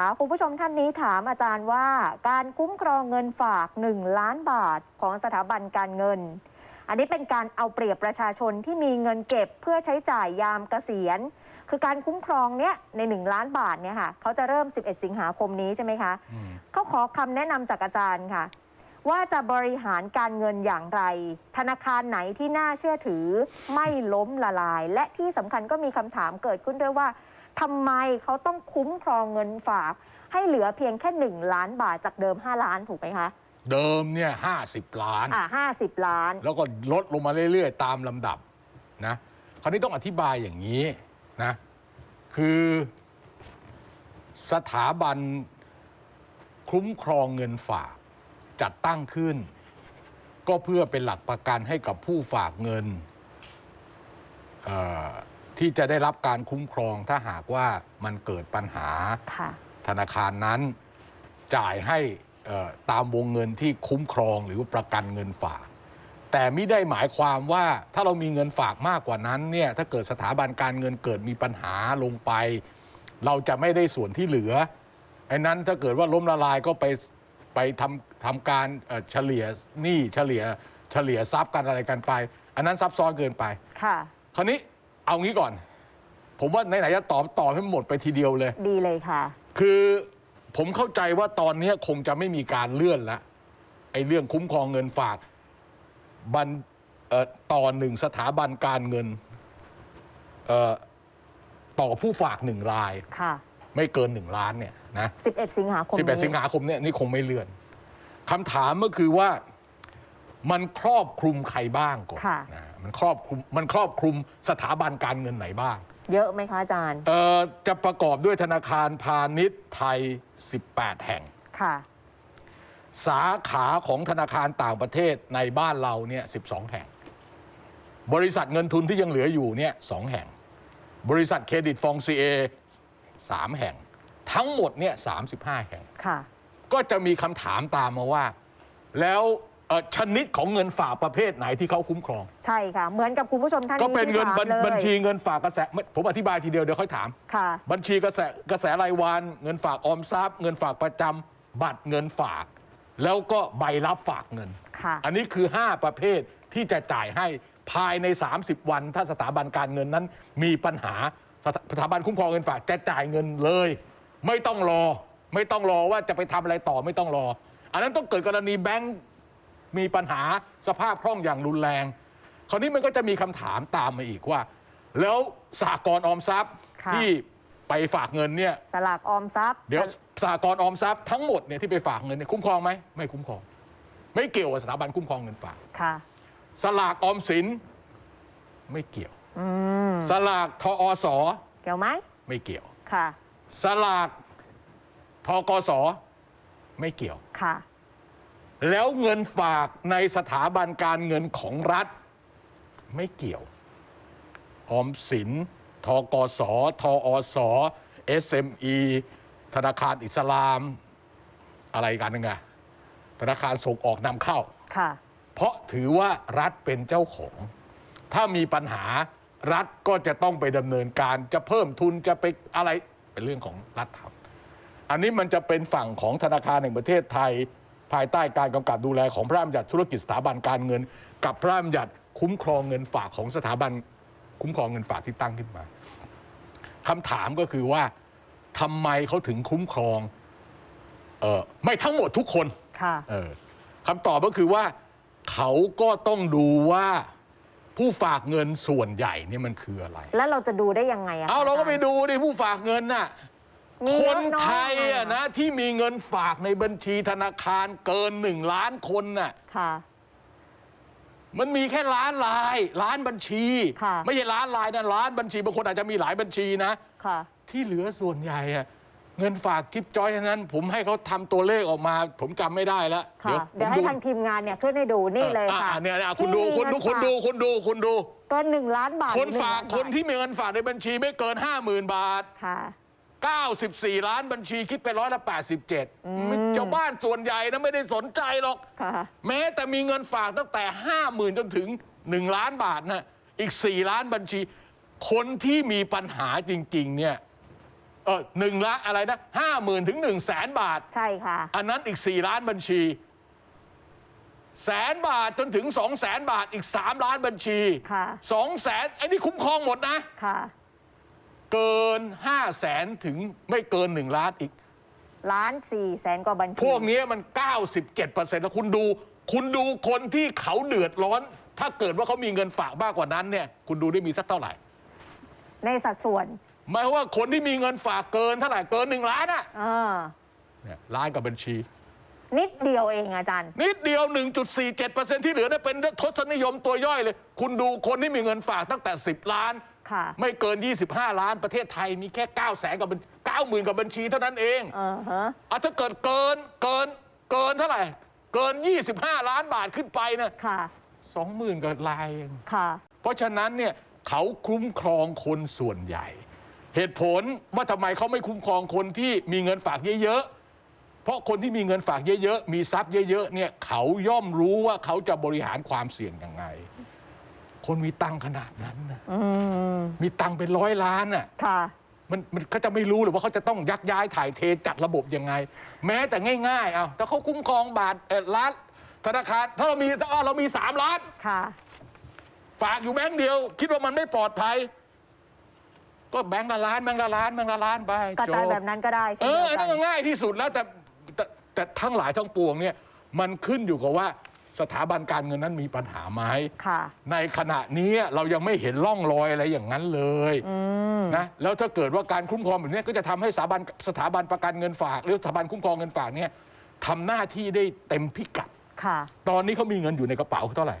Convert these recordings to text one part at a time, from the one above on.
ค่ะคุณผู้ชมท่านนี้ถามอาจารย์ว่าการคุ้มครองเงินฝาก 1 ล้านบาทของสถาบันการเงิน อันนี้เป็นการเอาเปรียบประชาชนที่มีเงินเก็บเพื่อใช้จ่ายยามเกษียณ คือการคุ้มครองเนี้ยใน 1 ล้านบาทเนี่ยค่ะเขาจะเริ่ม 11 สิงหาคมนี้ใช่ไหมคะอืมเขาขอคำแนะนำจากอาจารย์ค่ะ ว่าจะบริหารการเงินอย่างไร ธนาคารไหนที่น่าเชื่อถือไม่ล้มละลาย และที่สำคัญก็มีคำถามเกิดขึ้นด้วยว่า ทำไมเขาต้องคุ้มครองเงินฝาก ให้เหลือเพียงแค่ 1 ล้านบาทจากเดิม 5 ล้านถูกไหมคะ เดิมเนี่ยห้าสิบล้าน อ่าห้าสิบล้าน แล้วก็ลดลงมาเรื่อยๆ ตามลำดับนะคราวนี้ต้องอธิบายอย่างนี้นะคือสถาบันคุ้มครองเงินฝาก จัดตั้งขึ้น ก็เพื่อเป็นหลักประกันให้กับผู้ฝากเงินเอ่อ ที่จะได้รับการคุ้มครองถ้าหากว่ามันเกิดปัญหาค่ะ ธนาคารนั้นจ่ายให้เอ่อตามวงเงินที่คุ้มครองหรือว่าประกันเงินฝาก แต่ไม่ได้หมายความว่าถ้าเรามีเงินฝากมากกว่านั้นเนี่ยถ้าเกิดสถาบันการเงินเกิดมีปัญหาลงไป เราจะไม่ได้ส่วนที่เหลือไอ้นั้นถ้าเกิดว่าล้มละลายก็ไปไปทำทำการเอ่อเฉลี่ยหนี้เฉลี่ยเฉลี่ยทรัพย์กันอะไรกันไป อันนั้นซับซ้อนเกินไป ค่ะ คราวนี้ เอางี้ก่อน ผมว่าไหนๆจะตอบตอบให้หมดไปทีเดียวเลย ดีเลยค่ะ คือผมเข้าใจว่าตอนนี้คงจะไม่มีการเลื่อนแล้วไอ้เรื่องคุ้มครองเงินฝากบันเอ่อต่อหนึ่งสถาบันการเงินเอ่อต่อผู้ฝากหนึ่งรายค่ะไม่เกินหนึ่งล้านเนี่ยนะ11 สิงหาคมสิบแปดนี้สิงหาคมเนี่ยนี่คงไม่เลื่อนคำถามก็คือว่ามันครอบคลุมใครบ้างก่อนค่ะนะ มันครอบคลุมมันครอบคลุมสถาบันการเงินไหนบ้าง เยอะไหมคะอาจารย์ เอ่อจะประกอบด้วยธนาคารพาณิชย์ไทย 18 แห่ง ค่ะ สาขาของธนาคารต่างประเทศในบ้านเราเนี่ย 12 แห่ง บริษัทเงินทุนที่ยังเหลืออยู่เนี่ยสองแห่ง บริษัทเครดิตฟองซีเอสามแห่ง ทั้งหมดเนี่ย35แห่ง ค่ะ ก็จะมีคำถามตามมาว่า แล้ว เอ่อชนิดของเงินฝากประเภทไหนที่เขาคุ้มครอง ใช่ค่ะ เหมือนกับคุณผู้ชมท่านก็นี้เป็นที่เงินถามบัญเลยบัญชีเงินฝากกระแสไม่ผมอธิบายทีเดียวเดี๋ยวค่อยถาม ค่ะ บัญชีกระแสกระแสรายวัน เงินฝากออมทรัพย์ เงินฝากประจำบัตรเงินฝาก แล้วก็ใบรับฝากเงิน ค่ะ อันนี้คือ 5 ประเภทที่จะจ่ายให้ภายใน 30 วัน ถ้าสถาบันการเงินนั้นมีปัญหาสถสถาบันคุ้มครองเงินฝากจะจ่ายเงินเลย ไม่ต้องรอ ไม่ต้องรอว่าจะไปทำอะไรต่อไม่ต้องรอ อันนั้นต้องเกิดกรณีแบงก์ มีปัญหาสภาพคล่องอย่างรุนแรง คราวนี้มันก็จะมีคำถามตามมาอีกว่า แล้วสหกรณ์ออมทรัพย์ค่ะ ที่ไปฝากเงินเนี่ย สลากออมทรัพย์เดี๋ยวสหกรณ์ออมทรัพย์ทั้งหมดเนี่ยที่ไปฝากเงินเนี่ยคุ้มครองไหมไม่คุ้มครอง ไม่เกี่ยวกับสถาบันคุ้มครองเงินฝากค่ะ สลากออมสินไม่เกี่ยว อืม สลากทอสเกี่ยวไหมไม่เกี่ยว ค่ะ สลากทกสไม่เกี่ยว ค่ะ แล้วเงินฝากในสถาบันการเงินของรัฐ ไม่เกี่ยว ออมสิน ทกส ทอส SME ธนาคารอิสลาม อะไรกันนึงอะธนาคารส่งออกนำเข้าค่ะเพราะถือว่ารัฐเป็นเจ้าของ ถ้ามีปัญหารัฐก็จะต้องไปดำเนินการจะเพิ่มทุนจะไปอะไรเป็นเรื่องของรัฐทำอันนี้มันจะเป็นฝั่งของธนาคารแห่งประเทศไทย ภายใต้การกำกับดูแลของพระราชบัญญัติธุรกิจสถาบันการเงิน กับพระราชบัญญัติคุ้มครองเงินฝากของสถาบันคุ้มครองเงินฝากที่ตั้งขึ้นมาคำถามก็คือว่าทำไมเขาถึงคุ้มครองเออไม่ทั้งหมดทุกคนค่ะเออคำตอบก็คือว่าเขาก็ต้องดูว่าผู้ฝากเงินส่วนใหญ่เนี่ยมันคืออะไร แล้วเราจะดูได้ยังไงอะเอาเราก็ไปดูดิผู้ฝากเงินน่ะ มีคเยนอะ ไทยอะนะที่มีเงินฝากในบัญชีธนาคารเกินหนึ่งล้านคนน่ะ ค่ะ มันมีแค่ล้านลายล้านบัญชี ค่ะ ไม่ใช่ล้านลายนะล้านบัญชีบางคนอาจจะมีหลายบัญชีนะ ค่ะ ที่เหลือส่วนใหญ่อะเงินฝากจิ๊บจอยทั้งนั้น ผมให้เขาทำตัวเลขออกมา ผมจำไม่ได้แล้วค่ะ เดี๋ยวผมให้ทางทีมงานเนี่ยขึ้นให้ดูนี่เลยค่ะอ่าเนี่ยเนี่ยคุณดูที่คุณดูมีคุณเงิดูนฝากคุณดูคุณดูคุณดู เกินหนึ่งล้านบาทคนหรือฝาก1ล้คนบทที่มีเงินฝากในบัญชีไม่เกิน 50,000 บาท ค่ะ 94 ล้านบัญชีคิดเป็นร้อยละอืม87มันเจ้าบ้านส่วนใหญ่นะไม่ได้สนใจหรอก ค่ะ แม้แต่มีเงินฝากตั้งแต่ 50,000 จนถึง 1 ล้านบาทนะอีก 4 ล้านบัญชี คนที่มีปัญหาจริง ๆ เนี่ยเออหนึ่งละอะไรนะห้าหมื่นถึงหนึ่งแสนบาท ใช่ค่ะ อันนั้นอีกสี่ล้านบัญชี แสนบาทจนถึงสองแสนบาทอีกสามล้านบัญชีค่ะ สองแสนไอ้นี่คุ้มครองหมดนะ ค่ะ เกินห้าแสนถึงไม่เกินหนึ่งล้านอีก ล้านสี่แสนกว่าบัญชีพวกนี้มัน 97%แล้วคุณดู คุณดูคนที่เขาเดือดร้อน ถ้าเกิดว่าเขามีเงินฝากมากกว่านั้นเนี่ย คุณดูได้มีสักเท่าไหร่ ในสัดส่วนหมายความว่าคนที่มีเงินฝากเกินเท่าไหร่เกินหนึ่งล้านอะเออเนี่ยล้านกับบัญชี นิดเดียวเองอาจารย์ นิดเดียว 1.47%ที่เหลือเนี่ยเป็นทศนิยมตัวย่อยเลย คุณดูคนที่มีเงินฝากตั้งแต่ 10 ล้าน ค่ะ ไม่เกิน 25 ล้านประเทศไทยมีแค่9แสนกับเก้าหมื่นกับบัญชีเท่านั้นเองเออฮะอะถ้าเกิดเกินเกินเกินเท่าไหร่ เกิน 25 ล้านบาทขึ้นไปนะค่ะ สองหมื่นกับลายเองค่ะ เพราะฉะนั้นเนี่ยเขาคุ้มครองคนส่วนใหญ่ เหตุผลว่าทำไมเขาไม่คุ้มครองคนที่มีเงินฝากเยอะๆเพราะคนที่มีเงินฝากเยอะๆมีทรัพย์เยอะๆเนี่ยเขาย่อมรู้ว่าเขาจะบริหารความเสี่ยงยังไง คนมีตังค์ขนาดนั้นนะอืมมีตังค์เป็นร้อยล้านน่ะ ค่ะ มันมันเขาจะไม่รู้หรือว่าเขาจะต้องยักย้ายถ่ายเทจัดระบบยังไง แม้แต่ง่ายๆเอาแต่เขาคุ้มครองบาทเอ่อล้านธนาคารถ้าเรามีถ้าเรามีสามล้าน ค่ะ ฝากอยู่แบงค์เดียว คิดว่ามันไม่ปลอดภัย ก็แบงค์ละล้านแบงค์ละล้านแบงค์ละล้านไปกระจายจแบบนั้นก็ได้ใช่เอไหมออันอาจานั้รนย์ก็ง่ายที่สุดแล้วแต่แต่แต่ทั้งหลายทั้งปวงเนี่ย มันขึ้นอยู่กับว่า สถาบันการเงินนั้นมีปัญหาไหมค่ะ ในขณะนี้เรายังไม่เห็นร่องรอยอะไรอย่างนั้นเลยอืมนะแล้วถ้าเกิดว่าการคุ้มครองแบบนี้ก็จะทำให้สถาบันสถาบันประกันเงินฝาก หรือสถาบันคุ้มครองเงินฝากเนี่ยทำหน้าที่ได้เต็มพิกัด ค่ะ ตอนนี้เขามีเงินอยู่ในกระเป๋าเท่าไหร่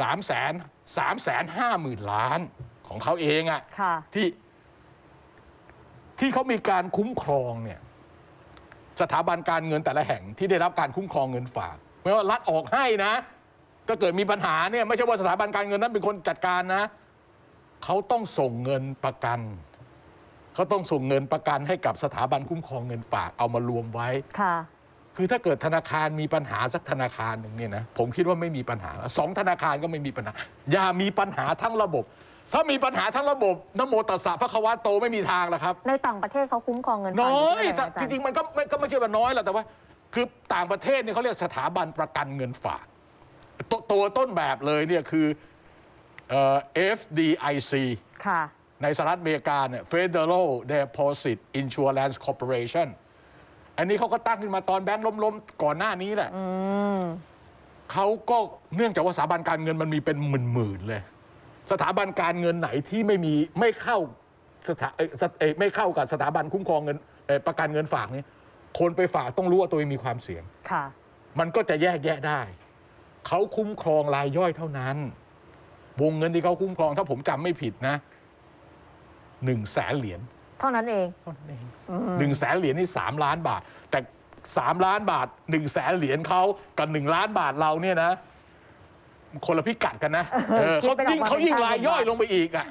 สามแสนสามแสนห้าหมื่นล้านของเขาเองอะค่ะ ที่ที่เขามีการคุ้มครองเนี่ย สถาบันการเงินแต่ละแห่งที่ได้รับการคุ้มครองเงินฝาก ไม่ว่ารัฐออกให้นะ ก็เกิดมีปัญหาเนี่ยไม่ใช่ว่าสถาบันการเงินนั้นเป็นคนจัดการนะเขาต้องส่งเงินประกันเขาต้องส่งเงินประกันให้กับสถาบันคุ้มครองเงินฝากเอามารวมไว้ค่ะ คือถ้าเกิดธนาคารมีปัญหาสักธนาคารหนึ่งเนี่ยนะผมคิดว่าไม่มีปัญหาแล้วสองธนาคารก็ไม่มีปัญหา อย่ามีปัญหาทั้งระบบ ถ้ามีปัญหาทั้งระบบนะโมตัสสะพระคะวะโตไม่มีทางแล้วครับ ในต่างประเทศเขาคุ้มครองเงินฝากน้อยที่เท่าไหร่แต่อาจาจรย์ริงๆมันก็ไม่ก็ไม่ใช่ว่าน้อยหรอกแต่ว่า คือต่างประเทศเนี่ยเขาเรียกสถาบันประกันเงินฝากตตัวต้นแบบเลยเนี่ยคือเอ่อ FDIC ค่ะ ในสหรัฐอเมริกาเนี่ย Federal Deposit Insurance Corporation อันนี้เขาก็ตั้งขึ้นมาตอนแบงค์ล้มๆ ก่อนหน้านี้แหละ อืม เขาก็เนื่องจากว่าสถาบันการเงินมันมีเป็นหมื่นๆเลย สถาบันการเงินไหนที่ไม่มีไม่เข้าสถาเอ่อสถเอ่อไม่เข้ากับสถาบันคุ้มครองเงินเอ่อประกันเงินฝากนี้ คนไปฝากต้องรู้ว่าตัวเองมีความเสี่ยง ค่ะ มันก็จะแยกแยะได้ เขาคุ้มครองรายย่อยเท่านั้น วงเงินที่เขาคุ้มครองถ้าผมจำไม่ผิดนะหนึ่งแสนเหรียญเท่านั้นเองเท่านั้นเอง อืมหนึ่งแสนเหรียญนี่สามล้านบาท แต่สามล้านบาทหนึ่งแสนเหรียญเขากับหนึ่งล้านบาทเราเนี่ยนะ คนละพิกัดกันนะเออคิดเขาเป็นออกยิ่งมาเขายิ่งเป็นค่ารายย่อยเงินบาทลงไปอีกอะ